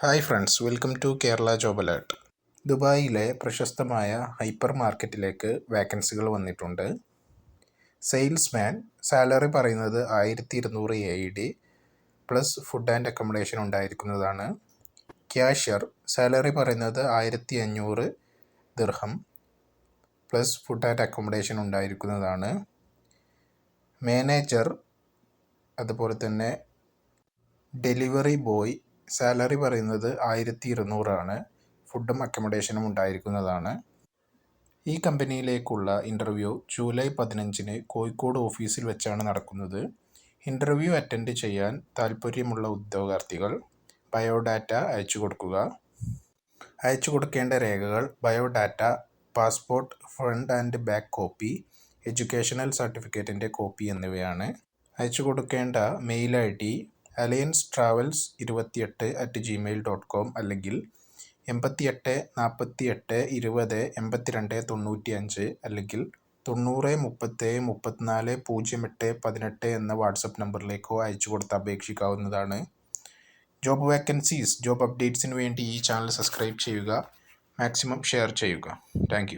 Hi friends welcome to Kerala job alert. ദുബായിലെ പ്രശസ്തമായ hyper മാർക്കറ്റിലേക്ക് വാക്കൻസികൾ വന്നിട്ടുണ്ട്. സെയിൽസ്മാൻ സാലറി പറയുന്നത് ആയിരത്തി ഇരുന്നൂറ് A D plus food and accommodation ഉണ്ടായിരിക്കുന്നതാണ്. ക്യാഷ്യർ സാലറി പറയുന്നത് ആയിരത്തി അഞ്ഞൂറ് ദിർഹം പ്ലസ് ഫുഡ് ആൻഡ് അക്കോമഡേഷൻ ഉണ്ടായിരിക്കുന്നതാണ്. മാനേജർ അതുപോലെ തന്നെ ഡെലിവറി ബോയ് സാലറി പറയുന്നത് ആയിരത്തി ഇരുന്നൂറാണ് ഫുഡും അക്കമഡേഷനും ഉണ്ടായിരിക്കുന്നതാണ്. ഈ കമ്പനിയിലേക്കുള്ള ഇന്റർവ്യൂ ജൂലൈ പതിനഞ്ചിന് കോഴിക്കോട് ഓഫീസിൽ വെച്ചാണ് നടക്കുന്നത്. ഇന്റർവ്യൂ അറ്റൻഡ് ചെയ്യാൻ താൽപ്പര്യമുള്ള ഉദ്യോഗാർത്ഥികൾ ബയോഡാറ്റ അയച്ചു കൊടുക്കുക. അയച്ചു കൊടുക്കേണ്ട രേഖകൾ biodata passport front and back copy educational സർട്ടിഫിക്കറ്റിന്റെ copy എന്നിവയാണ്. അയച്ചു കൊടുക്കേണ്ട mail I D alliance travels ഇരുപത്തിയെട്ട് അറ്റ് ജിമെയിൽ ഡോട്ട് കോം അല്ലെങ്കിൽ എൺപത്തിയെട്ട് നാൽപ്പത്തി എട്ട് ഇരുപത് എൺപത്തിരണ്ട് തൊണ്ണൂറ്റി അഞ്ച് അല്ലെങ്കിൽ തൊണ്ണൂറ് മുപ്പത്തേഴ് മുപ്പത്തിനാല് പൂജ്യം എട്ട് പതിനെട്ട് എന്ന വാട്സപ്പ് നമ്പറിലേക്കോ അയച്ചു കൊടുത്ത് അപേക്ഷിക്കാവുന്നതാണ്. ജോബ് വേക്കൻസീസ് ജോബ് അപ്ഡേറ്റ്സിന് വേണ്ടി ഈ ചാനൽ സബ്സ്ക്രൈബ് ചെയ്യുക. മാക്സിമം ഷെയർ ചെയ്യുക. താങ്ക്